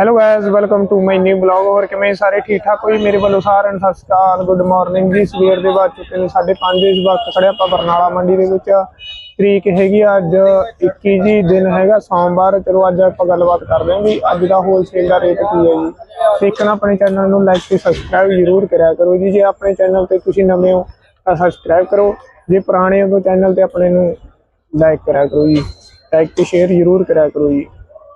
Hello guys welcome to my new blog ਹੋਰ ਕਿਵੇਂ ਸਾਰੇ ਠੀਕ ਠਾਕ ਹੋਈ ਮੇਰੇ ਵੱਲੋਂ ਸਾਰਿਆਂ ਨੂੰ ਸਤਿ ਸ਼੍ਰੀ ਅਕਾਲ ਗੁੱਡ ਮਾਰਨਿੰਗ ਜੀ ਸਵੇਰ ਦੇ ਬਾਅਦ ਚੁੱਕੇ ਨੇ 5:30 ਇਸ ਵਕਤ ਖੜੇ ਆਪਾਂ ਬਰਨਾਲਾ ਮੰਡੀ ਦੇ ਵਿੱਚ। ਤਰੀਕ ਹੈਗੀ ਆ ਅੱਜ 21 ਜੀ, ਦਿਨ ਹੈਗਾ ਸੋਮਵਾਰ। ਚਲੋ ਅੱਜ ਆਪਾਂ ਗੱਲਬਾਤ ਕਰਦੇ ਹਾਂ ਵੀ ਅੱਜ ਦਾ ਹੋਲਸੇਲ ਦਾ ਰੇਟ ਕੀ ਹੈ ਜੀ। ਦੇਖਣਾ ਆਪਣੇ ਚੈਨਲ ਨੂੰ ਲਾਈਕ ਤੇ ਸਬਸਕ੍ਰਾਈਬ ਜ਼ਰੂਰ ਕਰਿਆ ਕਰੋ ਜੀ। ਜੇ ਆਪਣੇ ਚੈਨਲ ਤੇ ਤੁਸੀਂ ਨਵੇਂ ਹੋ, ਤਾਂ ਸਬਸਕ੍ਰਾਈਬ ਕਰੋ। ਜੇ ਪੁਰਾਣੇ ਹੋ ਤਾਂ ਚੈਨਲ ਤੇ ਆਪਣੇ ਨੂੰ ਲਾਈਕ ਕਰਿਆ ਕਰੋ ਜੀ। ਲਾਈਕ ਤੇ ਸ਼ੇਅਰ ਜ਼ਰੂਰ ਕਰਿਆ ਕਰੋ ਜੀ।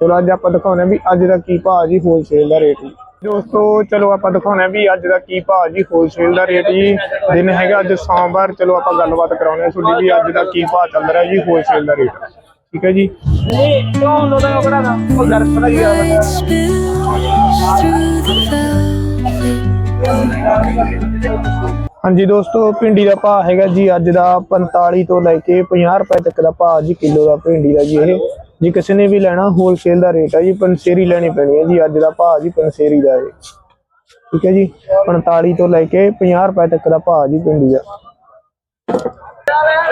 ਚਲੋ ਅੱਜ ਆਪਾਂ ਦਿਖਾਉਂਦੇ ਹਾਂ ਵੀ ਅੱਜ ਦਾ ਕੀ ਭਾਅ ਜੀ ਹੋਲਸੇਲ ਦਾ ਰੇਟ ਜੀ। ਦੋਸਤੋ ਚਲੋ ਆਪਾਂ ਦਿਖਾਉਂਦੇ ਹਾਂ ਵੀ ਅੱਜ ਦਾ ਕੀ ਭਾਅ ਜੀ ਹੋਲਸੇਲ ਦਾ ਰੇਟ ਜੀ। ਦਿਨ ਹੈਗਾ ਅੱਜ ਸੋਮਵਾਰ ਚਲੋ ਆਪਾਂ ਗੱਲਬਾਤ ਕਰਾਉਂਦੇ ਹਾਂ ਤੁਹਾਡੀ ਵੀ ਅੱਜ ਦਾ ਕੀ ਭਾਅ ਚੱਲ ਰਿਹਾ ਜੀ ਹੋਲਸੇਲ ਦਾ ਰੇਟ ਠੀਕ ਹੈ ਜੀ? ਹਾਂਜੀ ਦੋਸਤੋ ਭਿੰਡੀ ਦਾ ਭਾਅ ਹੈਗਾ ਜੀ ਅੱਜ ਦਾ 45 ਤੋਂ ਲੈ ਕੇ 50 ਰੁਪਏ ਤੱਕ ਦਾ ਭਾਅ ਜੀ ਕਿਲੋ ਦਾ ਭਿੰਡੀ ਦਾ ਜੀ ਇਹ। ਜੇ ਕਿਸੇ ਨੇ ਵੀ ਲੈਣਾ ਹੋਲਸੇਲ ਦਾ ਰੇਟ ਹੈ ਜੀ, ਪੰਸੇਰੀ ਲੈਣੀ ਪੈਣੀ ਹੈ ਜੀ, ਅੱਜ ਦਾ ਭਾਅ ਜੀ ਪੰਸੇਰੀ ਦਾ ਇਹ। ਠੀਕ ਹੈ ਜੀ? 45 ਤੋਂ ਲੈ ਕੇ 50 ਰੁਪਏ ਤੱਕ ਦਾ ਭਾਅ ਜੀ ਭਿੰਡੀ ਦਾ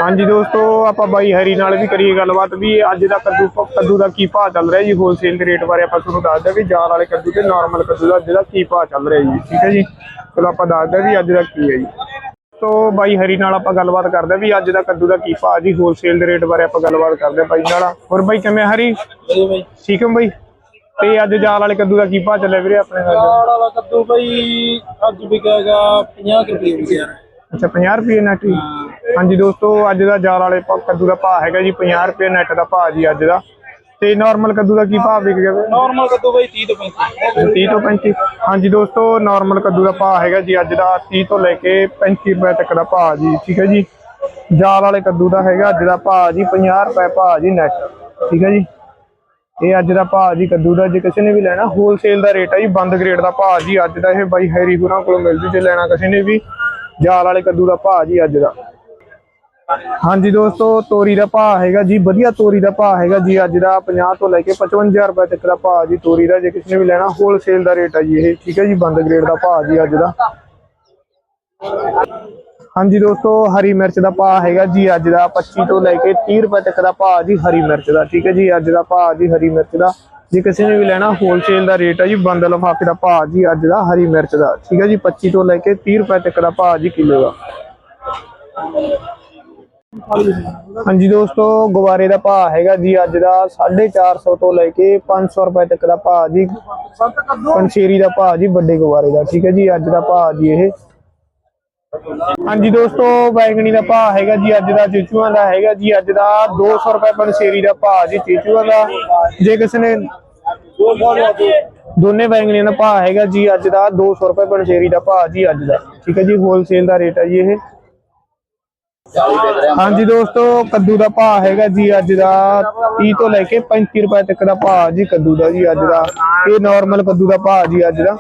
ਹਾਂਜੀ ਦੋਸਤੋ, ਆਪਾਂ ਬਾਈ ਹਰੀ ਨਾਲ ਵੀ ਕਰੀਏ ਗੱਲਬਾਤ ਵੀ, ਅੱਜ ਦਾ ਕੱਦੂ ਕੱਦੂ ਦਾ ਕੀ ਭਾਅ ਚੱਲ ਰਿਹਾ ਜੀ ਹੋਲਸੇਲ ਦੇ ਰੇਟ ਬਾਰੇ ਆਪਾਂ ਤੁਹਾਨੂੰ ਦੱਸਦੇ ਵੀ ਜਾਲ ਵਾਲੇ ਕੱਦੂ ਤੇ ਨਾਰਮਲ ਕੱਦੂ ਦਾ ਅੱਜ ਦਾ ਕੀ ਭਾਅ ਚੱਲ ਰਿਹਾ ਜੀ। ਠੀਕ ਹੈ ਜੀ? ਚਲੋ ਆਪਾਂ ਦੱਸਦੇ ਵੀ ਅੱਜ ਦਾ ਕੀ ਹੈ ਜੀ। ਤੋਂ ਬਾਈ ਹਰੀ ਨਾਲ ਆਪਾਂ ਗੱਲਬਾਤ ਕਰਦੇ ਹਾਂ ਵੀ ਅੱਜ ਦਾ ਕੱਦੂ ਦਾ ਕੀ ਭਾਅ ਜੀ ਹੋਲਸੇਲ ਦੇ ਰੇਟ ਬਾਰੇ ਆਪਾਂ ਗੱਲਬਾਤ ਕਰਦੇ ਹਾਂ ਬਾਈ ਨਾਲ। ਹੋਰ ਬਾਈ ਕਿਵੇਂ ਹਰੀ? ਠੀਕ ਹੈ ਬਾਈ? ਤੇ ਅੱਜ ਜਾਲ ਵਾਲੇ ਕੱਦੂ ਦਾ ਕੀ ਭਾਅ ਚੱਲਿਆ ਵੀਰੇ ਆਪਣੇ ਨਾਲ? ਕਾੜ ਵਾਲਾ ਕੱਦੂ ਬਈ ਅੱਜ ਵਿਕੇਗਾ 50 ਕੁ ਰੁਪਏ ਵਿਕਿਆ। ਅੱਛਾ 50 ਰੁਪਏ ਨੈਟ ਹਾਂਜੀ ਦੋਸਤੋ ਅੱਜ ਦਾ ਜਾਲ ਵਾਲੇ ਕੱਦੂ ਦਾ ਭਾਅ ਹੈਗਾ ਜੀ 50 ਰੁਪਏ ਨੈਟ ਦਾ ਭਾਅ ਜੀ ਅੱਜ ਦਾ। ਤੇ ਨਾਰਮਲ ਕੱਦੂ ਦਾ ਕੀ ਭਾਅ ਵਿਕ ਗਿਆ ਵੀਰੇ? ਨਾਰਮਲ ਕੱਦੂ ਬਈ 30 ਤੋਂ 35 30 ਤੋਂ 35 ਹਾਂਜੀ ਦੋਸਤੋ ਨਾਰਮਲ ਕੱਦੂ ਦਾ ਭਾਅ ਹੈਗਾ ਜੀ ਅੱਜ ਦਾ 30 ਤੋਂ ਲੈ ਕੇ 35 ਰੁਪਏ ਤੱਕ ਦਾ ਭਾਅ ਜੀ ਠੀਕ ਹੈ ਜੀ? ਜਾਲ ਵਾਲੇ ਕੱਦੂ ਦਾ ਹੈਗਾ ਅੱਜ ਦਾ ਭਾਅ ਜੀ 50 ਰੁਪਏ ਭਾਅ ਜੀ ਨੈਟ ਠੀਕ ਹੈ ਜੀ? ਇਹ ਅੱਜ ਦਾ ਭਾਅ ਜੀ ਕੱਦੂ ਦਾ ਜੇ ਕਿਸੇ ਨੇ ਵੀ ਲੈਣਾ ਹੋਲਸੇਲ ਦਾ ਰੇਟ ਹੈ ਜੀ ਬੰਦ ਗ੍ਰੇਡ ਦਾ ਭਾਅ ਜੀ ਅੱਜ ਦਾ ਇਹ ਬਾਈ ਹੈਰੀ ਹੁਰਾਂ ਕੋਲੋਂ ਮਿਲ ਜੂ ਜੇ ਲੈਣਾ ਕਿਸੇ ਨੇ ਵੀ ਜਾਲ ਵਾਲੇ ਕੱਦੂ ਦਾ ਭਾਅ ਜੀ ਅੱਜ ਦਾ। ਹਾਂਜੀ ਦੋਸਤੋ, ਤੋਰੀ ਦਾ ਭਾਅ ਹੈਗਾ ਜੀ, ਵਧੀਆ ਤੋਰੀ ਦਾ ਭਾਅ ਹੈਗਾ ਜੀ, ਅੱਜ ਦਾ 50 ਤੋਂ ਲੈ ਕੇ 55 ਰੁਪਏ ਤੱਕ ਦਾ ਭਾਅ ਜੀ, ਤੋਰੀ ਦਾ, ਜੇ ਕਿਸੇ ਨੇ ਵੀ ਲੈਣਾ ਹੋਲਸੇਲ ਦਾ ਰੇਟ ਹੈ ਜੀ ਇਹ, ਠੀਕ ਹੈ ਜੀ, ਬੰਦ ਗ੍ਰੇਡ ਦਾ ਭਾਅ ਜੀ ਅੱਜ ਦਾ। ਹਾਂਜੀ ਦੋਸਤੋ, ਹਰੀ ਮਿਰਚ ਦਾ ਭਾਅ ਹੈਗਾ ਜੀ, ਅੱਜ ਦਾ 25 ਤੋਂ ਲੈ ਕੇ 30 ਰੁਪਏ ਤੱਕ ਦਾ ਭਾਅ ਜੀ, ਹਰੀ ਮਿਰਚ ਦਾ, ਠੀਕ ਹੈ ਜੀ, ਅੱਜ ਦਾ ਭਾਅ ਜੀ, ਹਰੀ ਮਿਰਚ ਦਾ। ਜੇ ਕਿਸੇ ਨੇ ਵੀ ਲੈਣਾ ਹੋਲਸੇਲ ਦਾ ਰੇਟ ਹੈ ਜੀ, ਬੰਦ ਲਫਾਫੇ ਦਾ ਭਾਅ ਜੀ, ਅੱਜ ਦਾ ਹਰੀ ਮਿਰਚ ਦਾ, ਠੀਕ ਹੈ ਜੀ 25 ਤੋਂ ਲੈ ਕੇ 30 ਰੁਪਏ ਤੱਕ ਦਾ ਭਾਅ ਜੀ ਕਿਲੋ ਦਾ। ਹਾਂਜੀ ਦੋਸਤੋ, ਗੁਬਾਰੇ ਦਾ ਭਾਅ ਹੈਗਾ ਜੀ ਅੱਜ ਦਾ 450 ਤੋਂ ਲੈ ਕੇ 500 ਰੁਪਏ ਤੱਕ ਦਾ ਭਾਅ ਜੀ। ਪੰਛੇਰੀ ਦਾ ਭਾਅ ਜੀ, ਵੱਡੇ ਗੁਬਾਰੇ ਦਾ, ਠੀਕ ਹੈ ਜੀ, ਅੱਜ ਦਾ ਭਾਅ ਜੀ ਇਹ। ਹਾਂਜੀ ਦੋਸਤੋ, ਬੈਂਗਣੀ ਦਾ ਭਾਅ ਹੈਗਾ ਜੀ, ਅੱਜ ਦਾ ਚੀਚੂਆਂ ਦਾ ਹੈਗਾ ਜੀ, ਅੱਜ ਦਾ 200 ਰੁਪਏ ਪੰਛੇਰੀ ਦਾ ਭਾਅ ਜੀ, ਚੀਚੂਆਂ ਦਾ। ਜੇ ਕਿਸੇ ਨੇ ਦੋਨੇ ਬੈਂਗਣੀਆਂ ਦਾ ਭਾਅ ਹੈਗਾ ਜੀ, ਅੱਜ ਦਾ 200 ਰੁਪਏ ਪੰਛੇਰੀ ਦਾ ਭਾਅ ਜੀ, ਅੱਜ ਦਾ, ਠੀਕ ਹੈ ਜੀ ਹੋਲਸੇਲ ਦਾ ਰੇਟ ਹੈ ਜੀ ਇਹ। ਹਾਂਜੀ ਦੋਸਤੋ, ਕੱਦੂ ਦਾ ਭਾਅ ਹੈਗਾ ਜੀ ਅੱਜ ਦਾ 30 ਤੋਂ ਲੈ ਕੇ 35 ਰੁਪਏ ਤੱਕ ਦਾ ਭਾਅ ਜੀ ਕੱਦੂ ਦਾ ਜੀ ਅੱਜ ਦਾ। ਇਹ ਨਾਰਮਲ ਕੱਦੂ ਦਾ ਭਾਅ ਜੀ ਅੱਜ ਦਾ।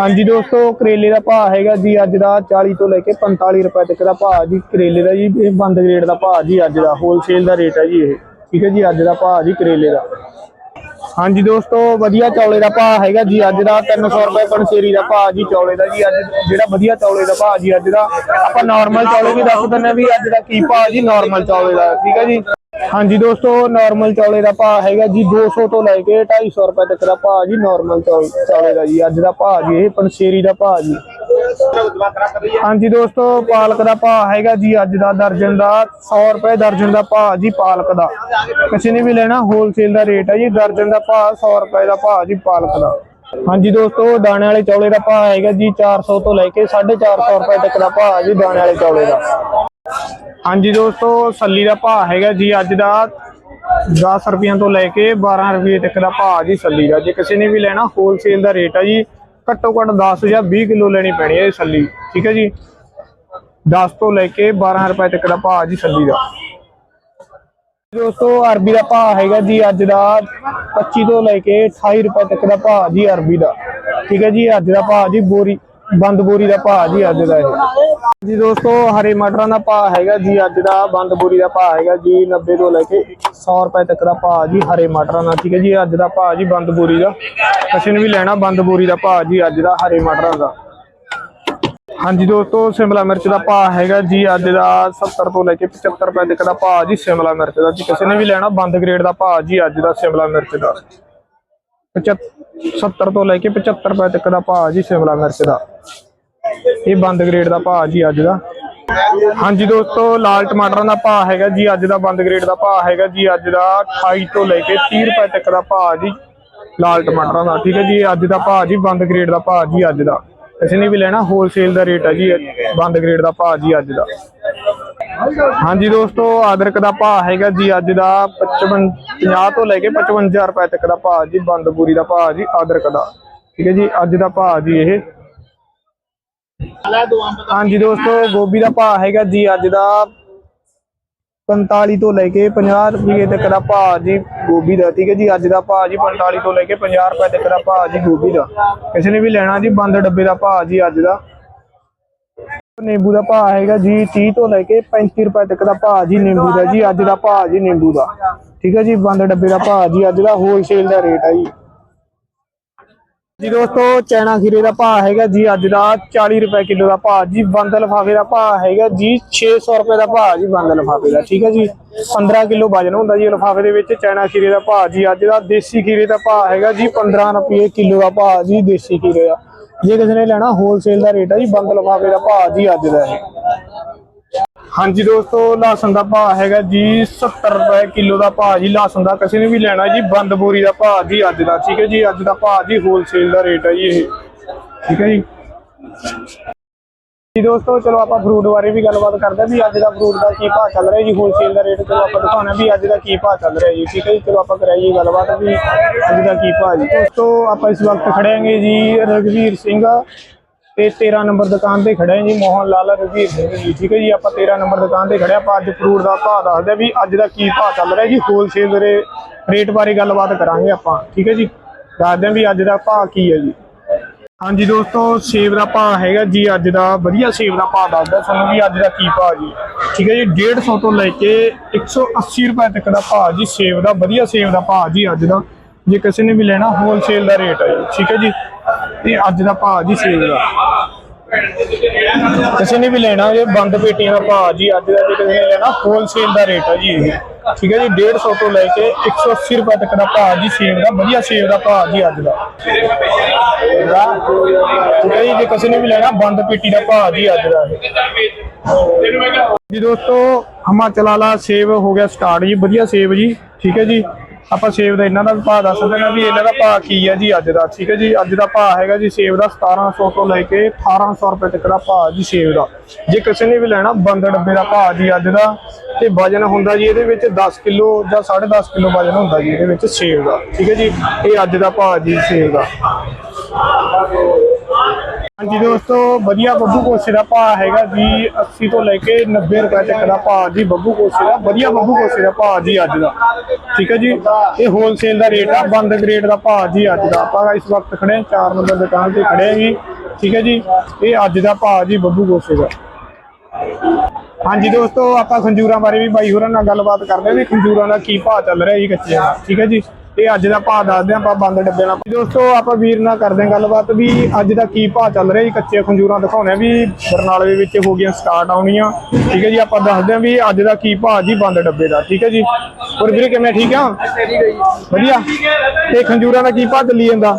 ਹਾਂਜੀ ਦੋਸਤੋ, ਕਰੇਲੇ ਦਾ ਭਾਅ ਹੈਗਾ ਜੀ ਅੱਜ ਦਾ 40 ਤੋਂ ਲੈ ਕੇ 45 ਰੁਪਏ ਤੱਕ ਦਾ ਭਾਅ ਜੀ। ਕਰੇਲੇ ਦਾ ਜੀ, ਇਹ ਬੰਦ ਗ੍ਰੇਡ ਦਾ ਭਾਅ ਜੀ ਅੱਜ ਦਾ। ਹੋਲਸੇਲ ਦਾ ਰੇਟ ਹੈ ਜੀ ਇਹ। ਠੀਕ ਹੈ ਜੀ, ਅੱਜ ਦਾ ਭਾਅ ਜੀ ਕਰੇਲੇ ਦਾ। ਹਾਂਜੀ ਦੋਸਤੋ, ਵਧੀਆ ਚੌਲੇ ਦਾ ਭਾਅ ਹੈਗਾ ਜੀ ਅੱਜ ਦਾ 300 ਰੁਪਏ ਪੰਸੇਰੀ ਦਾ ਭਾਅ ਜੀ ਚੌਲੇ ਦਾ ਜੀ, ਅੱਜ ਜਿਹੜਾ ਵਧੀਆ ਚੌਲੇ ਦਾ ਭਾਅ ਜੀ ਅੱਜ ਦਾ। ਆਪਾਂ ਨਾਰਮਲ ਚੌਲੇ ਵੀ ਦੱਸ ਦਿੰਦੇ ਹਾਂ ਵੀ ਅੱਜ ਦਾ ਕੀ ਭਾਅ ਜੀ ਨਾਰਮਲ ਚੌਲੇ ਦਾ, ਠੀਕ ਹੈ ਜੀ? ਹਾਂਜੀ ਦੋਸਤੋ ਨਾਰਮਲ ਚੌਲੇ ਦਾ ਭਾਅ ਹੈਗਾ ਜੀ 200 ਤੋਂ ਲੈ ਕੇ 250 ਰੁਪਏ ਤੱਕ ਦਾ ਭਾਅ ਜੀ ਨਾਰਮਲ ਚੌਲੇ ਦਾ ਜੀ, ਅੱਜ ਦਾ ਭਾਅ ਜੀ, ਇਹ ਪੰਸੇਰੀ ਦਾ ਭਾਅ ਜੀ। ਹਾਂਜੀ ਦੋਸਤੋ, ਪਾਲਕ ਦਾ ਭਾਅ ਹੈਗਾ ਜੀ ਅੱਜ ਦਾ ਦਰਜਨ ਦਾ 100 ਰੁਪਏ ਦਰਜਨ ਦਾ ਭਾਅ ਜੀ ਪਾਲਕ ਦਾ। ਕਿਸੇ ਨੇ ਵੀ ਲੈਣਾ ਹੋਲਸੇਲ ਦਾ ਰੇਟ ਹੈ ਜੀ, ਦਰਜਨ ਦਾ ਭਾਅ 100 ਰੁਪਏ ਦਾ ਭਾਅ ਜੀ ਪਾਲਕ ਦਾ। ਹਾਂਜੀ ਦੋਸਤੋ, ਦਾਣੇ ਵਾਲੇ ਚੌਲੇ ਦਾ ਭਾਅ ਹੈਗਾ ਜੀ 400 ਤੋਂ ਲੈ ਕੇ 450 ਰੁਪਏ ਤੱਕ ਦਾ ਭਾਅ ਜੀ ਦਾਣੇ ਵਾਲੇ ਚੌਲੇ ਦਾ। ਹਾਂਜੀ ਦੋਸਤੋ, ਸੱਲੀ ਦਾ ਭਾਅ ਹੈਗਾ ਜੀ ਅੱਜ ਦਾ 10 ਰੁਪਏ ਤੋਂ ਲੈ ਕੇ 12 ਰੁਪਏ ਤੱਕ ਦਾ ਭਾਅ ਜੀ ਸੱਲੀ ਦਾ। ਜੇ ਕਿਸੇ ਨੇ ਵੀ ਲੈਣਾ ਹੋਲਸੇਲ ਦਾ ਰੇਟ ਆ ਜੀ ਘੱਟੋ ਘੱਟ 10 ਜਾਂ 20 ਕਿਲੋ ਲੈਣੀ ਪੈਣੀ ਹੈ ਇਹ ਛੱਲੀ। ਠੀਕ ਹੈ ਜੀ? 10 ਤੋਂ ਲੈ ਕੇ 12 ਰੁਪਏ ਤੱਕ ਦਾ ਭਾਅ ਜੀ ਛੱਲੀ ਦਾ। ਦੋਸਤੋ, ਅਰਬੀ ਦਾ ਭਾਅ ਹੈਗਾ ਜੀ ਅੱਜ ਦਾ 25 ਤੋਂ ਲੈ ਕੇ 28 ਰੁਪਏ ਤੱਕ ਦਾ ਭਾਅ ਜੀ ਅਰਬੀ ਦਾ। ਠੀਕ ਹੈ ਜੀ? ਅੱਜ ਦਾ ਭਾਅ ਜੀ ਬੋਰੀ। ਬੰਦ ਬੋਰੀ ਦਾ ਭਾਅ ਜੀ ਅੱਜ ਦਾ ਇਹ। ਜੀ ਦੋਸਤੋ, ਹਰੇ ਮਟਰਾਂ ਦਾ ਭਾਅ ਹੈਗਾ ਜੀ ਅੱਜ ਦਾ। ਬੰਦ ਬੋਰੀ ਦਾ ਭਾਅ ਹੈਗਾ ਜੀ 90 ਤੋਂ ਲੈ ਕੇ 100 ਰੁਪਏ ਤੱਕ ਦਾ ਭਾਅ ਜੀ ਹਰੇ ਮਟਰਾਂ ਦਾ। ਠੀਕ ਹੈ ਜੀ, ਅੱਜ ਦਾ ਭਾਅ ਜੀ ਬੰਦ ਬੋਰੀ ਦਾ। ਕਿਸੇ ਨੇ ਵੀ ਲੈਣਾ ਬੰਦ ਬੋਰੀ ਦਾ ਭਾਅ ਜੀ ਅੱਜ ਦਾ ਹਰੇ ਮਟਰਾਂ ਦਾ। ਹਾਂਜੀ ਦੋਸਤੋ, ਸ਼ਿਮਲਾ ਮਿਰਚ ਦਾ ਭਾਅ ਹੈਗਾ ਜੀ ਅੱਜ ਦਾ 70 ਤੋਂ ਲੈ ਕੇ 75 ਰੁਪਏ ਤੱਕ ਦਾ ਭਾਅ ਜੀ ਸ਼ਿਮਲਾ ਮਿਰਚ ਦਾ। ਜੀ ਕਿਸੇ ਨੇ ਵੀ ਲੈਣਾ, ਬੰਦ ਗ੍ਰੇਡ ਦਾ ਭਾਅ ਜੀ ਅੱਜ ਦਾ ਸ਼ਿਮਲਾ ਮਿਰਚ ਦਾ। 70 ਤੋਂ ਲੈ ਕੇ 75 ਰੁਪਏ ਤੱਕ ਦਾ ਭਾਅ ਜੀ ਸ਼ਿਮਲਾ ਮਿਰਚ ਦਾ। ਇਹ ਬੰਦ ਗ੍ਰੇਡ ਦਾ ਭਾਅ ਜੀ ਅੱਜ ਦਾ। ਹਾਂਜੀ ਦੋਸਤੋ, ਲਾਲ ਟਮਾਟਰਾਂ ਦਾ ਭਾਅ ਹੈਗਾ ਜੀ, ਅੱਜ ਦਾ ਬੰਦ ਗ੍ਰੇਡ ਦਾ ਭਾਅ ਹੈਗਾ ਜੀ, ਅੱਜ ਦਾ 28 ਤੋਂ ਲੈ ਕੇ 30 ਰੁਪਏ ਤੱਕ ਦਾ ਭਾਅ ਜੀ, ਲਾਲ ਟਮਾਟਰਾਂ ਦਾ। ਠੀਕ ਹੈ ਜੀ ਅੱਜ ਦਾ ਭਾਅ ਜੀ, ਬੰਦ ਗ੍ਰੇਡ ਦਾ ਭਾਅ ਜੀ ਅੱਜ ਦਾ। ਕਿਸੇ ਨੇ ਵੀ ਲੈਣਾ ਹੋਲਸੇਲ ਦਾ ਰੇਟ ਹੈ ਜੀ ਬੰਦ ਗ੍ਰੇਡ ਦਾ ਭਾਅ ਜੀ ਅੱਜ ਦਾ। ਹਾਂਜੀ ਦੋਸਤੋ ਅਦਰਕ ਦਾ ਭਾਅ ਹੈਗਾ ਜੀ ਅੱਜ ਦਾ 55 50 ਤੋਂ ਲੈ ਕੇ 55 ਰੁਪਏ ਤੱਕ ਦਾ ਭਾਅ ਜੀ ਬੰਦ ਬੂਰੀ ਦਾ ਭਾਅ ਜੀ ਅਦਰਕ ਦਾ। ਠੀਕ ਹੈ ਜੀ, ਅੱਜ ਦਾ ਭਾਅ ਜੀ ਇਹ। ਹਾਂਜੀ ਦੋਸਤੋ, ਗੋਭੀ ਦਾ ਭਾਅ ਹੈਗਾ ਜੀ ਅੱਜ ਦਾ 45 ਤੋਂ ਲੈ ਕੇ 50 ਰੁਪਏ ਤੱਕ ਦਾ ਭਾਅ ਜੀ, ਗੋਭੀ ਦਾ। ਠੀਕ ਹੈ ਜੀ, ਅੱਜ ਦਾ ਭਾਅ ਜੀ 45 ਤੋਂ ਲੈ ਕੇ 50 ਰੁਪਏ ਤੱਕ ਦਾ ਭਾਅ ਜੀ, ਗੋਭੀ ਦਾ। ਕਿਸੇ ਨੇ ਵੀ ਲੈਣਾ ਜੀ, ਬੰਦ ਡੱਬੇ ਦਾ ਭਾਅ ਜੀ ਅੱਜ ਦਾ। ਨਿੰਬੂ ਦਾ ਭਾਅ ਹੈਗਾ ਜੀ 30 ਤੋਂ ਲੈ ਕੇ 35 ਰੁਪਏ ਤੱਕ ਦਾ ਭਾਅ ਜੀ ਨਿੰਬੂ ਦਾ ਜੀ ਅੱਜ ਦਾ ਭਾਅ ਜੀ ਨਿੰਬੂ ਦਾ ਠੀਕ ਹੈ ਜੀ ਬੰਦ ਡੱਬੇ ਦਾ ਭਾਅ ਜੀ ਅੱਜ ਦਾ ਹੋਲਸੇਲ ਦਾ ਰੇਟ ਹੈ ਜੀ ਜੀ ਦੋਸਤੋ ਚੈਨਾ ਖੀਰੇ ਦਾ ਭਾਅ ਹੈਗਾ ਜੀ ਅੱਜ ਦਾ 40 ਰੁਪਏ ਕਿਲੋ ਦਾ ਭਾਅ ਜੀ ਬੰਦ ਲਫਾਫੇ ਦਾ ਭਾਅ ਹੈਗਾ ਜੀ 600 ਰੁਪਏ ਦਾ ਭਾਅ ਜੀ ਬੰਦ ਲਫਾਫੇ ਦਾ ਠੀਕ ਹੈ ਜੀ 15 ਕਿਲੋ ਵਜਨ ਹੁੰਦਾ ਜੀ ਲਫਾਫੇ ਦੇ ਵਿੱਚ ਚੈਨਾ ਖੀਰੇ ਦਾ ਭਾਅ ਜੀ ਅੱਜ ਦਾ ਦੇਸੀ ਖੀਰੇ ਦਾ ਭਾਅ ਹੈਗਾ ਜੀ 15 ਰੁਪਏ ਕਿਲੋ ਦਾ ਭਾਅ ਜੀ ਦੇਸੀ ਖੀਰੇ ਦਾ ਜੇ ਕਿਸੇ ਨੇ ਲੈਣਾ ਹੋਲਸੇਲ ਦਾ ਰੇਟ ਹੈ ਜੀ, ਬੰਦ ਲਫਾਫੇ ਦਾ ਭਾਅ ਜੀ ਅੱਜ ਦਾ ਇਹ। ਹਾਂਜੀ ਦੋਸਤੋ ਲਹਸਨ ਦਾ ਭਾਅ ਹੈਗਾ ਜੀ 70 ਰੁਪਏ ਕਿਲੋ ਦਾ ਭਾਅ ਜੀ। ਲਹਸਨ ਦਾ ਕਿਸੇ ਨੇ ਵੀ ਲੈਣਾ ਜੀ, ਬੰਦ ਬੋਰੀ ਦਾ ਭਾਅ ਜੀ ਅੱਜ ਦਾ। ਠੀਕ ਹੈ ਜੀ, ਅੱਜ ਦਾ ਭਾਅ ਜੀ ਹੋਲਸੇਲ ਦਾ ਰੇਟ ਹੈ ਜੀ ਇਹ। ਠੀਕ ਹੈ ਜੀ? ਜੀ ਦੋਸਤੋ, ਚਲੋ ਆਪਾਂ ਫਰੂਟ ਬਾਰੇ ਵੀ ਗੱਲਬਾਤ ਕਰਦੇ ਹਾਂ ਵੀ ਅੱਜ ਦਾ ਫਰੂਟ ਦਾ ਕੀ ਭਾਅ ਚੱਲ ਰਿਹਾ ਜੀ ਹੋਲਸੇਲ ਦਾ ਰੇਟ ਚਲੋ ਆਪਾਂ ਦਿਖਾਉਣਾ ਵੀ ਅੱਜ ਦਾ ਕੀ ਭਾਅ ਚੱਲ ਰਿਹਾ ਜੀ, ਠੀਕ ਹੈ ਜੀ? ਚਲੋ ਆਪਾਂ ਕਰਾਈਏ ਗੱਲਬਾਤ ਵੀ ਅੱਜ ਦਾ ਕੀ ਭਾਅ ਜੀ। ਦੋਸਤੋ, ਆਪਾਂ ਇਸ ਵਕਤ ਖੜੇ ਹਾਂਗੇ ਜੀ ਰਘਵੀਰ ਸਿੰਘ ਤੇ 13 ਨੰਬਰ ਦੁਕਾਨ ਤੇ ਖੜੇ ਹਾਂ ਜੀ, ਮੋਹਨ ਲਾਲ, ਰਘਵੀਰ ਸਿੰਘ ਜੀ, ਠੀਕ ਹੈ ਜੀ? ਆਪਾਂ 13 ਨੰਬਰ ਦੁਕਾਨ ਤੇ ਖੜੇ ਆਪਾਂ ਅੱਜ ਫਰੂਟ ਦਾ ਭਾਅ ਦੱਸਦੇ ਹਾਂ ਵੀ ਅੱਜ ਦਾ ਕੀ ਭਾਅ ਚੱਲ ਰਿਹਾ ਜੀ ਹੋਲਸੇਲ ਦੇ ਰੇਟ ਬਾਰੇ ਗੱਲਬਾਤ ਕਰਾਂਗੇ ਆਪਾਂ, ਠੀਕ ਹੈ ਜੀ? ਦੱਸਦੇ ਹਾਂ ਵੀ ਅੱਜ ਦਾ ਭਾਅ ਕੀ ਹੈ ਜੀ। ਹਾਂਜੀ ਦੋਸਤੋ, ਸੇਬ ਦਾ ਭਾਅ ਹੈਗਾ ਜੀ, ਅੱਜ ਦਾ ਵਧੀਆ ਸੇਬ ਦਾ ਭਾਅ ਦੱਸਦਾ ਤੁਹਾਨੂੰ ਵੀ ਅੱਜ ਦਾ ਕੀ ਭਾਅ ਜੀ। ਠੀਕ ਹੈ ਜੀ 150 ਤੋਂ ਲੈ ਕੇ 180 ਰੁਪਏ ਤੱਕ ਦਾ ਭਾਅ ਜੀ, ਸੇਬ ਦਾ, ਵਧੀਆ ਸੇਬ ਦਾ ਭਾਅ ਜੀ ਅੱਜ ਦਾ। ਜੇ ਕਿਸੇ ਨੇ ਵੀ ਲੈਣਾ ਹੋਲਸੇਲ ਦਾ ਰੇਟ ਹੈ ਜੀ। ਠੀਕ ਹੈ ਜੀ ਇਹ ਅੱਜ ਦਾ ਭਾਅ ਜੀ ਸੇਬ ਦਾ। ਕਿਸੇ ਨੇ ਵੀ ਲੈਣਾ ਜੇ ਬੰਦ ਪੇਟੀਆਂ ਦਾ ਭਾਅ ਜੀ, ਅੱਜ ਦਾ ਜੇ ਕਿਸੇ ਨੇ ਲੈਣਾ ਹੋਲਸੇਲ ਦਾ ਰੇਟ ਹੈ ਜੀ ਇਹ। ਠੀਕ ਹੈ ਜੀ 150 ਤੋਂ ਲੈ ਕੇ 180 ਰੁਪਏ ਤੱਕ ਦਾ ਭਾਅ ਜੀ ਸੇਬ ਦਾ, ਵਧੀਆ ਸੇਬ ਦਾ ਭਾਅ ਜੀ ਅੱਜ ਦਾ। ਠੀਕ ਹੈ ਜੀ, ਜੇ ਕਿਸੇ ਨੇ ਵੀ ਲੈਣਾ, ਬੰਦ ਪੇਟੀ ਦਾ ਭਾਅ ਜੀ ਅੱਜ ਦਾ ਇਹ। ਜੀ ਦੋਸਤੋ, ਹਿਮਾਚਲ ਵਾਲਾ ਸੇਬ ਹੋ ਗਿਆ ਸਟਾਰਟ ਜੀ, ਵਧੀਆ ਸੇਬ ਜੀ, ਠੀਕ ਹੈ ਜੀ। ਆਪਾਂ ਸੇਬ ਦਾ ਇਹਨਾਂ ਦਾ ਵੀ ਭਾਅ ਦੱਸ ਦਿੰਦੇ ਹਾਂ ਵੀ ਇਹਨਾਂ ਦਾ ਭਾਅ ਕੀ ਹੈ ਜੀ ਅੱਜ ਦਾ, ਠੀਕ ਹੈ ਜੀ? ਅੱਜ ਦਾ ਭਾਅ ਹੈਗਾ ਜੀ ਸੇਬ ਦਾ 1700 ਤੋਂ ਲੈ ਕੇ 1800 ਰੁਪਏ ਤੱਕ ਦਾ ਭਾਅ ਜੀ ਸੇਬ ਦਾ। ਜੇ ਕਿਸੇ ਨੇ ਵੀ ਲੈਣਾ, ਬੰਦ ਡੱਬੇ ਦਾ ਭਾਅ ਜੀ ਅੱਜ ਦਾ ਤੇ ਵਜਨ ਹੁੰਦਾ ਜੀ ਇਹਦੇ ਵਿੱਚ 10 ਕਿਲੋ ਜਾਂ 10.5 ਕਿਲੋ ਵਜਨ ਹੁੰਦਾ ਜੀ ਇਹਦੇ ਵਿੱਚ ਸੇਬ ਦਾ, ਠੀਕ ਹੈ ਜੀ? ਇਹ ਅੱਜ ਦਾ ਭਾਅ ਜੀ ਸੇਬ ਦਾ। ਹਾਂਜੀ ਦੋਸਤੋ, ਵਧੀਆ ਬੱਬੂ ਕੋਸੇ ਦਾ ਭਾਅ ਹੈਗਾ ਜੀ 80 ਤੋਂ ਲੈ ਕੇ 90 ਰੁਪਏ ਤੱਕ ਦਾ ਭਾਅ ਜੀ, ਬੱਬੂ ਕੋਸੇ ਦਾ, ਵਧੀਆ ਬੱਬੂ ਕੋਸੇ ਦਾ ਭਾਅ ਜੀ ਅੱਜ ਦਾ। ਠੀਕ ਹੈ ਜੀ? ਇਹ ਹੋਲਸੇਲ ਦਾ ਰੇਟ ਆ, ਬੰਦ ਗ੍ਰੇਡ ਦਾ ਭਾਅ ਜੀ ਅੱਜ ਦਾ। ਆਪਾਂ ਇਸ ਵਕਤ ਖੜੇ ਹਾਂ 4 ਨੰਬਰ ਦੁਕਾਨ ਤੇ ਖੜੇ ਹਾਂ ਜੀ। ਠੀਕ ਹੈ ਜੀ? ਇਹ ਅੱਜ ਦਾ ਭਾਅ ਜੀ, ਬੱਬੂ ਕੋਸੇ ਦਾ। ਹਾਂਜੀ ਦੋਸਤੋ, ਆਪਾਂ ਖੰਜੂਰਾਂ ਬਾਰੇ ਵੀ ਬਾਈ ਹੋਰਾਂ ਨਾਲ ਗੱਲਬਾਤ ਕਰਦੇ ਹਾਂ ਖੰਜੂਰਾਂ ਦਾ ਕੀ ਭਾਅ ਚੱਲ ਰਿਹਾ ਜੀ ਕੱਚਿਆਂ ਦਾ। ਠੀਕ ਹੈ ਜੀ? ਇਹ ਅੱਜ ਦਾ ਭਾਅ ਦੱਸਦੇ ਆਪਾਂ ਬੰਦ ਡੱਬੇ ਨਾਲ। ਦੋਸਤੋ, ਆਪਾਂ ਵੀਰ ਨਾਲ ਕਰਦੇ ਹਾਂ ਗੱਲਬਾਤ ਵੀ ਅੱਜ ਦਾ ਕੀ ਭਾਅ ਚੱਲ ਰਿਹਾ ਜੀ, ਕੱਚੇ ਖੰਜੂਰਾਂ ਦਿਖਾਉਣੇ ਵੀ ਬਰਨਾਲੇ ਦੇ ਵਿੱਚ ਹੋ ਗਈਆਂ ਸਟਾਰਟ ਆਉਣੀਆਂ। ਠੀਕ ਹੈ ਜੀ, ਆਪਾਂ ਦੱਸਦੇ ਹਾਂ ਵੀ ਅੱਜ ਦਾ ਕੀ ਭਾਅ ਜੀ ਬੰਦ ਡੱਬੇ ਦਾ, ਠੀਕ ਹੈ ਜੀ? ਹੋਰ ਵੀਰੇ, ਕਿਵੇਂ ਠੀਕ ਆ? ਵਧੀਆ। ਤੇ ਖੰਜੂਰਾਂ ਦਾ ਕੀ ਭਾਅ ਚੱਲੀ ਜਾਂਦਾ?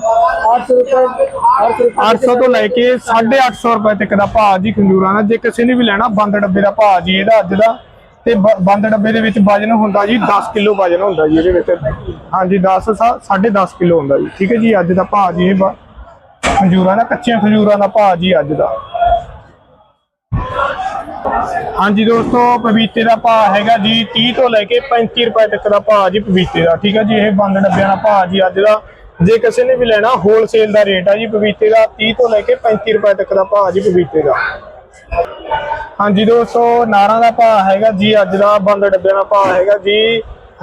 800 ਰੁਪਏ 800 ਤੋਂ ਲੈ ਕੇ 850 ਰੁਪਏ ਤੱਕ ਦਾ ਭਾਅ ਜੀ ਖੰਜੂਰਾਂ ਦਾ। ਜੇ ਕਿਸੇ ਨੇ ਵੀ ਲੈਣਾ, ਬੰਦ ਡੱਬੇ ਦਾ ਭਾਅ ਜੀ, ਇਹਦਾ ਅੱਜ ਦਾ ਤੇ ਬੰਦ ਡੱਬੇ ਦੇ ਵਿੱਚ ਵਜਨ ਹੁੰਦਾ ਜੀ 10 ਕਿਲੋ ਵਜਨ ਹੁੰਦਾ ਜੀ ਇਹਦੇ ਵਿੱਚ। ਹਾਂਜੀ 10 10.5 ਕਿਲੋ ਹੁੰਦਾ ਜੀ। ਠੀਕ ਹੈ ਜੀ, ਅੱਜ ਦਾ ਭਾਅ ਜੀ ਇਹ ਦਾ, ਕੱਚੀਆਂ ਖੰਜੂਰਾਂ ਦਾ ਭਾਅ ਜੀ ਅੱਜ ਦਾ। ਹਾਂਜੀ ਦੋਸਤੋ ਪਪੀਤੇ ਦਾ ਭਾਅ ਹੈਗਾ ਜੀ 30 ਤੋਂ ਲੈ ਕੇ 35 ਰੁਪਏ ਤੱਕ ਦਾ ਭਾਅ ਜੀ ਪਪੀਤੇ ਦਾ। ਠੀਕ ਹੈ ਜੀ, ਇਹ ਬੰਦ ਡੱਬਿਆਂ ਦਾ ਭਾਅ ਜੀ ਅੱਜ ਦਾ। ਜੇ ਕਿਸੇ ਨੇ ਵੀ ਲੈਣਾ ਹੋਲਸੇਲ ਦਾ ਰੇਟ ਆ ਜੀ ਪਪੀਤੇ ਦਾ 30 ਤੋਂ ਲੈ ਕੇ 35 ਰੁਪਏ ਤੱਕ ਦਾ ਭਾਅ ਜੀ ਪਪੀਤੇ ਦਾ। ਹਾਂਜੀ ਦੋਸਤੋ, ਨਾਰਾਂ ਦਾ ਭਾਅ ਹੈਗਾ ਜੀ, ਅੱਜ ਦਾ ਬੰਦ ਡੱਬਿਆਂ ਦਾ ਭਾਅ ਹੈਗਾ ਜੀ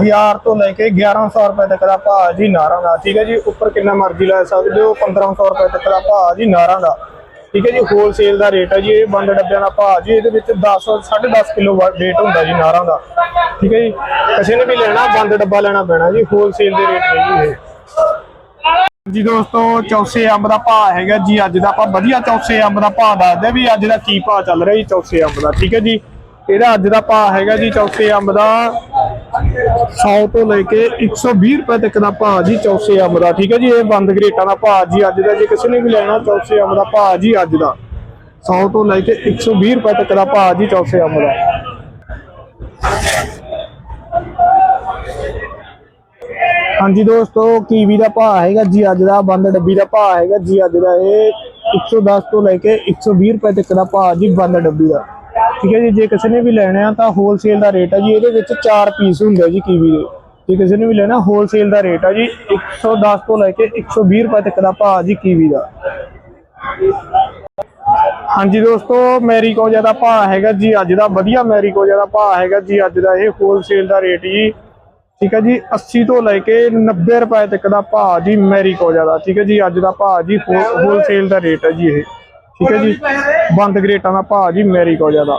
1000 ਤੋਂ ਲੈ ਕੇ 1100 ਰੁਪਏ ਤੱਕ ਦਾ ਭਾਅ ਜੀ ਨਾਰਾਂ ਦਾ, ਠੀਕ ਹੈ ਜੀ? ਉੱਪਰ ਕਿੰਨਾ ਮਰਜ਼ੀ ਲੈ ਸਕਦੇ ਹੋ 1500 ਰੁਪਏ ਤੱਕ ਦਾ ਭਾਅ ਜੀ ਨਾਰਾਂ ਦਾ, ਠੀਕ ਹੈ ਜੀ? ਹੋਲਸੇਲ ਦਾ ਰੇਟ ਹੈ ਜੀ, ਇਹ ਬੰਦ ਡੱਬਿਆਂ ਦਾ ਭਾਅ ਜੀ, ਇਹਦੇ ਵਿੱਚ 10 10.5 ਕਿਲੋ ਰੇਟ ਹੁੰਦਾ ਜੀ ਨਾਰਾਂ ਦਾ, ਠੀਕ ਹੈ ਜੀ? ਕਿਸੇ ਨੇ ਵੀ ਲੈਣਾ, ਬੰਦ ਡੱਬਾ ਲੈਣਾ ਪੈਣਾ ਜੀ ਹੋਲਸੇਲ ਦੇ ਰੇਟ ਹੈ ਜੀ ਇਹ। ਜੀ ਦੋਸਤੋ, ਚੌਸੇ ਅੰਬ ਦਾ ਭਾਅ ਹੈਗਾ ਜੀ, ਅੱਜ ਦਾ ਆਪਾਂ ਵਧੀਆ ਚੌਸੇ ਅੰਬ ਦਾ ਭਾਅ ਦੱਸਦੇ ਵੀ ਅੱਜ ਦਾ ਕੀ ਭਾਅ ਚੱਲ ਰਿਹਾ ਜੀ ਚੌਸੇ ਅੰਬ ਦਾ, ਠੀਕ ਹੈ ਜੀ? ਇਹਦਾ ਅੱਜ ਦਾ ਭਾਅ ਹੈਗਾ ਜੀ ਚੌਸੇ ਅੰਬ ਦਾ 100 ਤੋਂ ਲੈ ਕੇ 120 ਰੁਪਏ ਤੱਕ ਦਾ ਭਾਅ ਜੀ ਚੌਸੇ ਅੰਬ ਦਾ, ਠੀਕ ਹੈ ਜੀ? ਇਹ ਬੰਦ ਗਰੇਟਾਂ ਦਾ ਭਾਅ ਜੀ, ਅੱਜ ਦਾ ਜੇ ਕਿਸੇ ਨੇ ਵੀ ਲੈਣਾ ਚੌਸੇ ਅੰਬ ਦਾ ਭਾਅ ਜੀ ਅੱਜ ਦਾ 100 ਤੋਂ ਲੈ ਕੇ 120 ਰੁਪਏ ਤੱਕ ਦਾ ਭਾਅ ਜੀ ਚੌਸੇ ਅੰਬ ਦਾ। ਹਾਂਜੀ ਦੋਸਤੋ, ਕੀਵੀ ਦਾ ਭਾਅ ਹੈਗਾ ਜੀ ਅੱਜ ਦਾ, ਬੰਦ ਡੱਬੀ ਦਾ ਭਾਅ ਹੈਗਾ ਜੀ ਅੱਜ ਦਾ। ਇਹ 110 ਤੋਂ ਲੈ ਕੇ 120 ਰੁਪਏ ਤੱਕ ਦਾ ਭਾਅ ਜੀ ਬੰਦ ਡੱਬੀ ਦਾ। ਠੀਕ ਹੈ ਜੀ, ਜੇ ਕਿਸੇ ਨੇ ਵੀ ਲੈਣਾ ਆ ਤਾਂ ਹੋਲਸੇਲ ਦਾ ਰੇਟ ਹੈ ਜੀ, ਇਹਦੇ ਵਿੱਚ 4 ਪੀਸ ਹੁੰਦੇ ਆ ਜੀ ਕੀਵੀ ਦੇ। ਜੇ ਕਿਸੇ ਨੇ ਵੀ ਲੈਣਾ ਹੋਲਸੇਲ ਦਾ ਰੇਟ ਹੈ ਜੀ 110 ਤੋਂ ਲੈ ਕੇ 120 ਰੁਪਏ ਤੱਕ ਦਾ ਭਾਅ ਜੀ ਕੀਵੀ ਦਾ। ਹਾਂਜੀ ਦੋਸਤੋ ਮੈਰੀਕੋਜਾ ਦਾ ਭਾਅ ਹੈਗਾ ਜੀ ਅੱਜ ਦਾ, ਵਧੀਆ ਮੈਰੀਕੋਜਾ ਦਾ ਭਾਅ ਹੈਗਾ ਜੀ ਅੱਜ ਦਾ। ਇਹ ਹੋਲਸੇਲ ਦਾ ਰੇਟ ਜੀ ਠੀਕ ਹੈ ਜੀ 80 ਤੋਂ ਲੈ ਕੇ 90 ਰੁਪਏ ਤੱਕ ਦਾ ਭਾਅ ਜੀ ਮੈਰੀਕੋਜਾ ਦਾ, ਠੀਕ ਹੈ ਜੀ, ਅੱਜ ਦਾ ਭਾਅ ਜੀ ਹੋਲਸੇਲ ਦਾ ਰੇਟ ਹੈ ਜੀ ਇਹ, ਠੀਕ ਹੈ ਜੀ, ਬੰਦ ਗਰੇਟਾਂ ਦਾ ਭਾਅ ਜੀ ਮੈਰੀਕੋਜਾ ਦਾ।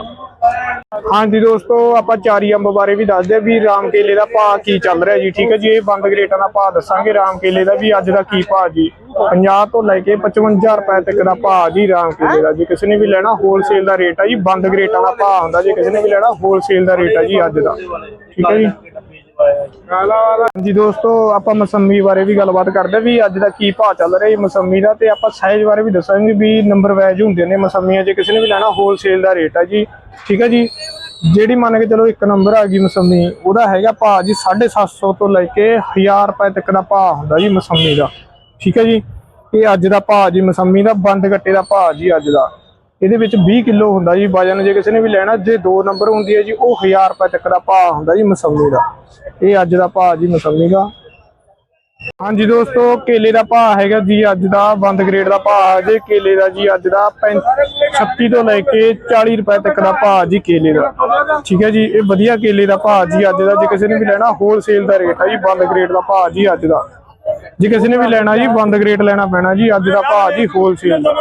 ਹਾਂਜੀ ਦੋਸਤੋ, ਆਪਾਂ ਚਾਰੀ ਅੰਬ ਬਾਰੇ ਵੀ ਦੱਸਦੇ ਵੀ ਰਾਮ ਕੇਲੇ ਦਾ ਭਾਅ ਕੀ ਚੱਲ ਰਿਹਾ ਜੀ, ਠੀਕ ਹੈ ਜੀ, ਇਹ ਬੰਦ ਗਰੇਟਾਂ ਦਾ ਭਾਅ ਦੱਸਾਂਗੇ, ਰਾਮ ਕੇਲੇ ਦਾ ਵੀ ਅੱਜ ਦਾ ਕੀ ਭਾਅ ਜੀ 50 ਤੋਂ ਲੈ ਕੇ 55 ਰੁਪਏ ਤੱਕ ਦਾ ਭਾਅ ਜੀ ਰਾਮ ਕੇਲੇ ਦਾ ਜੇ, ਕਿਸੇ ਨੇ ਵੀ ਲੈਣਾ ਹੋਲਸੇਲ ਦਾ ਰੇਟ ਹੈ ਜੀ, ਬੰਦ ਗਰੇਟਾਂ ਦਾ ਭਾਅ ਹੁੰਦਾ ਜੀ, ਕਿਸੇ ਨੇ ਵੀ ਲੈਣਾ ਹੋਲਸੇਲ ਦਾ ਰੇਟ ਹੈ ਜੀ ਅੱਜ ਦਾ, ਠੀਕ ਹੈ ਜੀ। ਜੀ ਦੋਸਤੋ, ਆਪਾਂ ਮਸੰਮੀ ਬਾਰੇ ਵੀ ਗੱਲਬਾਤ ਕਰਦੇ ਵੀ ਅੱਜ ਦਾ ਕੀ ਭਾਅ ਚੱਲ ਰਿਹਾ ਜੀ ਮਸੰਮੀ ਦਾ ਤੇ ਆਪਾਂ ਸਾਈਜ਼ ਬਾਰੇ ਵੀ ਦੱਸਾਂਗੇ ਵੀ ਨੰਬਰ ਵਾਈਜ਼ ਹੁੰਦੇ ਨੇ ਮਸੰਮੀਆਂ, ਜੇ ਕਿਸੇ ਨੇ ਵੀ ਲੈਣਾ ਹੋਲਸੇਲ ਦਾ ਰੇਟ ਹੈ ਜੀ, ਠੀਕ ਹੈ ਜੀ? ਜਿਹੜੀ ਮੰਨ ਕੇ ਚਲੋ ਇੱਕ ਨੰਬਰ ਆ ਗਈ ਮਸੰਮੀ, ਉਹਦਾ ਹੈਗਾ ਭਾਅ ਜੀ 750 ਤੋਂ ਲੈ ਕੇ 1000 ਰੁਪਏ ਤੱਕ ਦਾ ਭਾਅ ਹੁੰਦਾ ਜੀ ਮਸੰਮੀ ਦਾ, ਠੀਕ ਹੈ ਜੀ? ਇਹ ਅੱਜ ਦਾ ਭਾਅ ਜੀ ਮਸੰਮੀ ਦਾ, ਬੰਦ ਗੱਟੇ ਦਾ ਭਾਅ ਜੀ ਅੱਜ ਦਾ। ਇਹਦੇ ਵਿੱਚ 20 ਕਿਲੋ ਹੁੰਦਾ ਜੀ ਵਜਨ ਜੇ ਕਿਸੇ ਨੇ ਵੀ ਲੈਣਾ, ਜੇ ਦੋ ਨੰਬਰ ਹੁੰਦੀ ਹੈ ਜੀ, ਉਹ 1000 ਰੁਪਏ ਤੱਕ ਦਾ ਭਾਅ ਹੁੰਦਾ ਜੀ ਮਸੰਮੀ ਦਾ। ਇਹ ਅੱਜ ਦਾ ਭਾਅ ਜੀ ਮਸੰਮੀ ਦਾ। ਹਾਂਜੀ ਦੋਸਤੋ, ਕੇਲੇ ਦਾ ਭਾਅ ਹੈਗਾ ਜੀ ਅੱਜ ਦਾ, ਬੰਦ ਗ੍ਰੇਡ ਦਾ ਭਾਅ ਜੇ, ਕੇਲੇ ਦਾ ਜੀ ਅੱਜ ਦਾ 36 ਤੋਂ ਲੈ ਕੇ 40 ਰੁਪਏ ਤੱਕ ਦਾ ਭਾਅ ਜੀ ਕੇਲੇ ਦਾ। ਠੀਕ ਹੈ ਜੀ, ਇਹ ਵਧੀਆ ਕੇਲੇ ਦਾ ਭਾਅ ਜੀ ਅੱਜ ਦਾ, ਜੇ ਕਿਸੇ ਨੇ ਵੀ ਲੈਣਾ ਹੋਲਸੇਲ ਦਾ ਰੇਟ ਹੈ ਜੀ, ਬੰਦ ਗ੍ਰੇਡ ਦਾ ਭਾਅ ਜੀ ਅੱਜ ਦਾ। ਜੇ ਕਿਸੇ ਨੇ ਵੀ ਲੈਣਾ ਜੀ, ਬੰਦ ਗ੍ਰੇਡ ਲੈਣਾ ਪੈਣਾ ਜੀ, ਅੱਜ ਦਾ ਭਾਅ ਜੀ ਹੋਲਸੇਲ ਦਾ।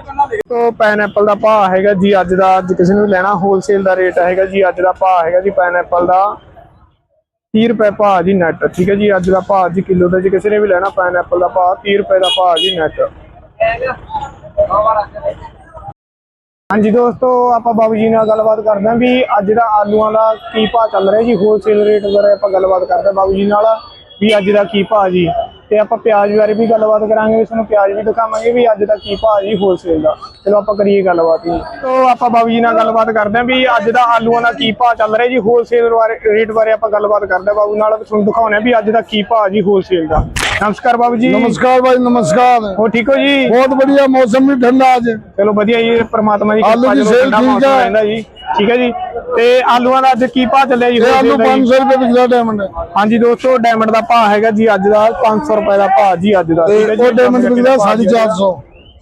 ਤੋਂ ਪਾਈਨਐਪਲ ਦਾ ਭਾਅ ਹੈਗਾ ਜੀ ਅੱਜ ਦਾ ਜੇ ਕਿਸੇ ਨੇ ਲੈਣਾ ਹੋਲਸੇਲ ਦਾ ਰੇਟ ਹੈਗਾ ਜੀ, ਅੱਜ ਦਾ ਭਾਅ ਹੈਗਾ ਜੀ ਪਾਈਨਐਪਲ ਦਾ 30 ਰੁਪਏ ਭਾਅ ਜੀ ਨੈਟ ਠੀਕ ਹੈ ਜੀ, ਅੱਜ ਦਾ ਭਾਅ ਜੀ ਕਿਲੋ ਦਾ, ਜੇ ਕਿਸੇ ਨੇ ਵੀ ਲੈਣਾ ਪਾਈਨਐਪਲ ਦਾ ਭਾਅ 30 ਰੁਪਏ ਦਾ ਭਾਅ ਜੀ ਨੈਟ ਹਾਂਜੀ ਦੋਸਤੋ, ਆਪਾਂ ਬਾਬੂ ਜੀ ਨਾਲ ਗੱਲਬਾਤ ਕਰਦੇ ਹਾਂ ਵੀ ਅੱਜ ਦਾ ਆਲੂਆਂ ਦਾ ਕੀ ਭਾਅ ਚੱਲ ਰਿਹਾ ਜੀ ਹੋਲਸੇਲ ਰੇਟ ਬਾਰੇ ਆਪਾਂ ਗੱਲਬਾਤ ਕਰਦੇ ਹਾਂ ਬਾਬੂ ਜੀ ਨਾਲ ਵੀ ਅੱਜ ਦਾ ਕੀ ਭਾਅ ਜੀ। ਤੇ ਆਪਾਂ ਪਿਆਜ਼ ਬਾਰੇ ਵੀ ਗੱਲਬਾਤ ਕਰਾਂਗੇ ਵੀ ਤੁਹਾਨੂੰ ਪਿਆਜ਼ ਵੀ ਦਿਖਾਵਾਂਗੇ ਵੀ ਅੱਜ ਦਾ ਕੀ ਭਾਅ ਜੀ ਹੋਲਸੇਲ ਦਾ। ਚਲੋ ਆਪਾਂ ਕਰੀਏ ਗੱਲਬਾਤ ਜੀ। ਤੋਂ ਆਪਾਂ ਬਾਬੂ ਜੀ ਨਾਲ ਗੱਲਬਾਤ ਕਰਦੇ ਆਂ ਵੀ ਅੱਜ ਦਾ ਆਲੂਆਂ ਦਾ ਕੀ ਭਾਅ ਚੱਲ ਰਿਹਾ ਜੀ ਹੋਲਸੇਲ ਰੇਟ ਬਾਰੇ ਆਪਾਂ ਗੱਲਬਾਤ ਕਰਦੇ ਆਂ ਬਾਬੂ ਨਾਲ ਤੁਹਾਨੂੰ ਦਿਖਾਉਣੇ ਆਂ ਵੀ ਅੱਜ ਦਾ ਕੀ ਭਾਅ ਜੀ ਹੋਲਸੇਲ ਦਾ। ਨਮਸਕਾਰ ਬਾਬੂ ਜੀ। ਨਮਸਕਾਰ ਭਾਈ ਨਮਸਕਾਰ। ਹੋ ਠੀਕ ਹੋ ਜੀ? ਬਹੁਤ ਵਧੀਆ ਮੌਸਮ ਵੀ ਠੰਡਾ ਅੱਜ। ਚਲੋ ਵਧੀਆ ਜੀ ਪ੍ਰਮਾਤਮਾ ਦੀ ਕਿਰਪਾ ਜੀ। ਠੀਕ ਹੈ ਜੀ। ਤੇ ਆਲੂਆਂ ਦਾ ਅੱਜ ਕੀ ਭਾਅ ਚੱਲਿਆ ਜੀ? ਇਹ ਆਲੂ 500 ਰੁਪਏ ਵਿਕਦਾ ਡਾਇਮੰਡ ਹਾਂਜੀ ਦੋਸਤੋ ਡਾਇਮੰਡ ਦਾ ਭਾਅ ਹੈਗਾ ਜੀ ਅੱਜ ਦਾ 500 ਰੁਪਏ ਦਾ ਭਾਅ ਜੀ ਅੱਜ ਦਾ। ਤੇ ਉਹ ਡਾਇਮੰਡ ਵਿਕਦਾ 450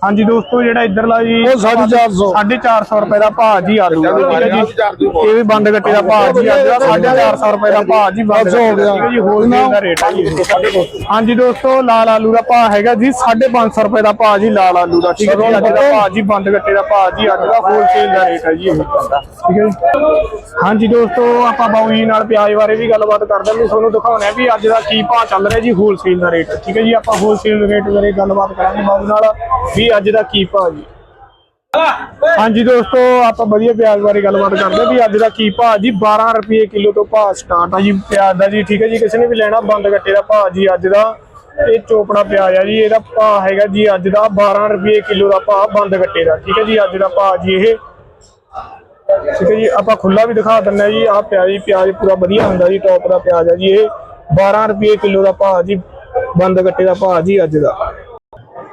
ਹਾਂਜੀ ਦੋਸਤੋ ਜਿਹੜਾ ਇੱਧਰਲਾ ਜੀ ਉਹ ਸਾਢੇ ਚਾਰ ਸੌ। 450 ਰੁਪਏ ਦਾ ਭਾਅ ਜੀ ਆਲੂ ਦਾ ਠੀਕ ਹੈ ਜੀ। ਇਹ ਵੀ ਬੰਦ ਗੱਟੇ ਦਾ ਭਾਅ ਜੀ ਦਾ 450 ਰੁਪਏ ਦਾ ਭਾਅ ਜੀ ਬੰਦ ਬਸ ਹੋ ਗਿਆ। ਠੀਕ ਹੈ ਜੀ ਹੋਲਸੇਲ ਦਾ ਰੇਟ ਹੈ ਜੀ। ਹਾਂਜੀ ਦੋਸਤੋ ਲਾਲ ਆਲੂ ਦਾ ਭਾਅ ਹੈਗਾ ਜੀ 550 ਰੁਪਏ ਦਾ ਭਾਅ ਜੀ ਲਾਲ ਆਲੂ ਦਾ। ਠੀਕ ਹੈ ਜੀ ਅੱਜ ਦਾ ਭਾਅ ਜੀ ਬੰਦ ਗੱਟੇ ਦਾ ਭਾਅ ਜੀ ਅੱਜ ਦਾ ਹੋਲਸੇਲ ਦਾ ਰੇਟ ਹੈ ਜੀ ਇਹ। ਠੀਕ ਹੈ ਜੀ। ਹਾਂਜੀ ਦੋਸਤੋ ਆਪਾਂ ਬਾਊ ਜੀ ਨਾਲ ਪਿਆਜ਼ ਬਾਰੇ ਵੀ ਗੱਲਬਾਤ ਕਰਦੇ ਹਾਂ। ਵੀ ਤੁਹਾਨੂੰ ਦਿਖਾਉਣਾ ਵੀ ਅੱਜ ਦਾ ਕੀ ਭਾਅ ਚੱਲ ਰਿਹਾ ਜੀ ਹੋਲਸੇਲ ਦਾ ਰੇਟ। ਠੀਕ ਹੈ ਜੀ ਆਪਾਂ ਹੋਲਸੇਲ ਰੇਟ ਬਾਰੇ ਗੱਲਬਾਤ ਕਰਾਂਗੇ ਬਾਊ ਨਾਲ। ਵੀ ਅੱਜ ਦਾ ਕੀ ਭਾਅ ਜੀ? ਹਾਂਜੀ ਦੋਸਤੋ ਆਪਾਂ ਵਧੀਆ ਪਿਆਜ਼ ਬਾਰੇ ਗੱਲਬਾਤ ਕਰਦੇ ਵੀ ਅੱਜ ਦਾ ਕੀ ਭਾਅ ਜੀ? 12 ਰੁਪਏ ਕਿਲੋ ਤੋਂ ਭਾਅ ਸਟਾਰਟ ਆ ਜੀ ਪਿਆਜ਼ ਦਾ ਜੀ ਠੀਕ ਹੈ ਜੀ? ਕਿਸੇ ਨੇ ਵੀ ਲੈਣਾ ਬੰਦ ਗੱਟੇ ਦਾ ਭਾਅ ਜੀ ਅੱਜ ਦਾ। ਇਹ ਚੋਪੜਾ ਪਿਆਜ਼ ਆ ਜੀ ਇਹਦਾ ਭਾਅ ਹੈਗਾ ਜੀ ਅੱਜ ਦਾ 12 ਰੁਪਏ ਕਿਲੋ ਦਾ ਭਾਅ ਬੰਦ ਗੱਟੇ ਦਾ ਠੀਕ ਹੈ ਜੀ? ਅੱਜ ਦਾ ਭਾਅ ਜੀ ਇਹ। ਠੀਕ ਹੈ ਜੀ? ਆਪਾਂ ਖੁੱਲਾ ਵੀ ਦਿਖਾ ਦਿੰਦੇ ਜੀ ਆਹ ਪਿਆਜ਼ ਜੀ ਪਿਆਜ਼ ਪੂਰਾ ਵਧੀਆ ਹੁੰਦਾ ਜੀ ਟੌਪ ਦਾ ਪਿਆਜ਼ ਹੈ ਜੀ ਇਹ। 12 ਰੁਪਏ ਕਿਲੋ ਦਾ ਭਾਅ ਜੀ ਬੰਦ ਗੱਟੇ ਦਾ ਭਾਅ ਜੀ ਅੱਜ ਦਾ।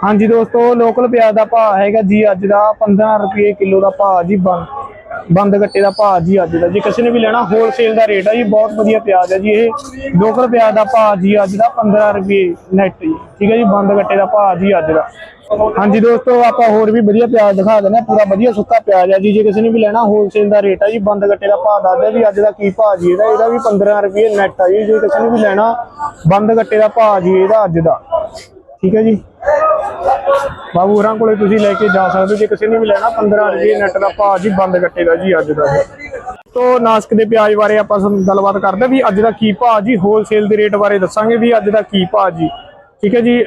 ਹਾਂਜੀ ਦੋਸਤੋ ਲੋਕਲ ਪਿਆਜ਼ ਦਾ ਭਾਅ ਹੈਗਾ ਜੀ ਅੱਜ ਦਾ 15 ਰੁਪਏ ਕਿਲੋ ਦਾ ਭਾਅ ਜੀ ਬੰਦ ਗੱਟੇ ਦਾ ਭਾਅ ਜੀ ਅੱਜ ਦਾ। ਜੇ ਕਿਸੇ ਨੇ ਵੀ ਲੈਣਾ ਹੋਲਸੇਲ ਦਾ ਰੇਟ ਹੈ ਜੀ, ਬਹੁਤ ਵਧੀਆ ਪਿਆਜ਼ ਹੈ ਜੀ ਇਹ। ਲੋਕਲ ਪਿਆਜ਼ ਦਾ ਭਾਅ ਜੀ ਅੱਜ ਦਾ 15 ਰੁਪਏ ਨੈਟ ਜੀ। ਠੀਕ ਹੈ ਜੀ, ਬੰਦ ਗੱਟੇ ਦਾ ਭਾਅ ਜੀ ਅੱਜ ਦਾ। ਹਾਂਜੀ ਦੋਸਤੋ, ਆਪਾਂ ਹੋਰ ਵੀ ਵਧੀਆ ਪਿਆਜ਼ ਦਿਖਾ ਦਿੰਦੇ ਹਾਂ, ਪੂਰਾ ਵਧੀਆ ਸੁੱਕਾ ਪਿਆਜ਼ ਹੈ ਜੀ। ਜੇ ਕਿਸੇ ਨੇ ਵੀ ਲੈਣਾ ਹੋਲਸੇਲ ਦਾ ਰੇਟ ਆ ਜੀ, ਬੰਦ ਗੱਟੇ ਦਾ ਭਾਅ ਦੱਸਦੇ ਵੀ ਅੱਜ ਦਾ ਕੀ ਭਾਅ ਜੀ ਇਹਦਾ। ਇਹਦਾ ਵੀ 15 ਰੁਪਏ ਨੈਟ ਆ ਜੀ। ਜੇ ਕਿਸੇ ਨੇ ਵੀ ਲੈਣਾ, ਬੰਦ ਗੱਟੇ ਦਾ ਭਾਅ ਜੀ ਇਹਦਾ ਅੱਜ ਦਾ। ਠੀਕ ਹੈ ਜੀ। ਬਾਬੂ, ਹੋਰਾਂ ਕੋਲੇ ਤੁਸੀਂ ਲੈ ਕੇ ਜਾ ਸਕਦੇ ਹੋ। ਜੇ ਕਿਸੇ ਨੇ ਵੀ ਲੈਣਾ 15 ਰੁਪਏ ਨੈਟ ਦਾ ਭਾਅ ਜੀ, ਬੰਦ ਕੱਟੇਗਾ ਜੀ ਅੱਜ ਦਾ। ਤੋ ਨਾਸਕ ਦੇ ਪਿਆਜ਼ ਬਾਰੇ ਆਪਾਂ ਤੁਹਾਨੂੰ ਗੱਲਬਾਤ ਕਰਦੇ ਵੀ ਅੱਜ ਦਾ ਕੀ ਭਾਅ ਜੀ। ਹੋਲਸੇਲ ਦੇ ਰੇਟ ਬਾਰੇ ਦੱਸਾਂਗੇ ਵੀ ਅੱਜ ਦਾ ਕੀ ਭਾਅ ਜੀ। ਠੀਕ ਹੈ ਜੀ?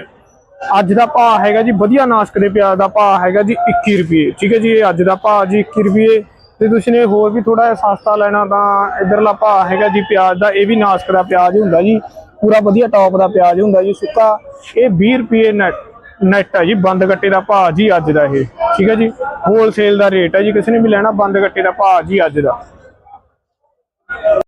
ਅੱਜ ਦਾ ਭਾਅ ਹੈਗਾ ਜੀ, ਵਧੀਆ ਨਾਸਕ ਦੇ ਪਿਆਜ਼ ਦਾ ਭਾਅ ਹੈਗਾ ਜੀ 21 ਰੁਪਏ। ਠੀਕ ਹੈ ਜੀ? ਇਹ ਅੱਜ ਦਾ ਭਾਅ ਜੀ 21 ਰੁਪਏ। ਤੇ ਤੁਸੀਂ ਨੇ ਹੋਰ ਵੀ ਥੋੜਾ ਜਿਹਾ ਸਸਤਾ ਲੈਣਾ ਤਾਂ ਇਧਰਲਾ ਭਾਅ ਹੈਗਾ ਜੀ ਪਿਆਜ਼ ਦਾ, ਇਹ ਵੀ ਨਾਸਕ ਦਾ ਪਿਆਜ਼ ਹੁੰਦਾ ਜੀ। ਪੂਰਾ ਵਧੀਆ ਟੌਪ ਦਾ ਪਿਆਜ਼ ਹੁੰਦਾ ਜੀ, ਸੁੱਕਾ। ਇਹ 20 ਰੁਪਏ ਨੈਟ ਨੈਟ ਆ ਜੀ, ਬੰਦ ਗੱਟੇ ਦਾ ਭਾਅ ਜੀ ਅੱਜ ਦਾ ਇਹ, ਠੀਕ ਹੈ ਜੀ? ਹੋਲਸੇਲ ਦਾ ਰੇਟ ਹੈ ਜੀ, ਕਿਸੇ ਨੇ ਵੀ ਲੈਣਾ, ਬੰਦ ਗੱਟੇ ਦਾ ਭਾਅ ਜੀ ਅੱਜ ਦਾ।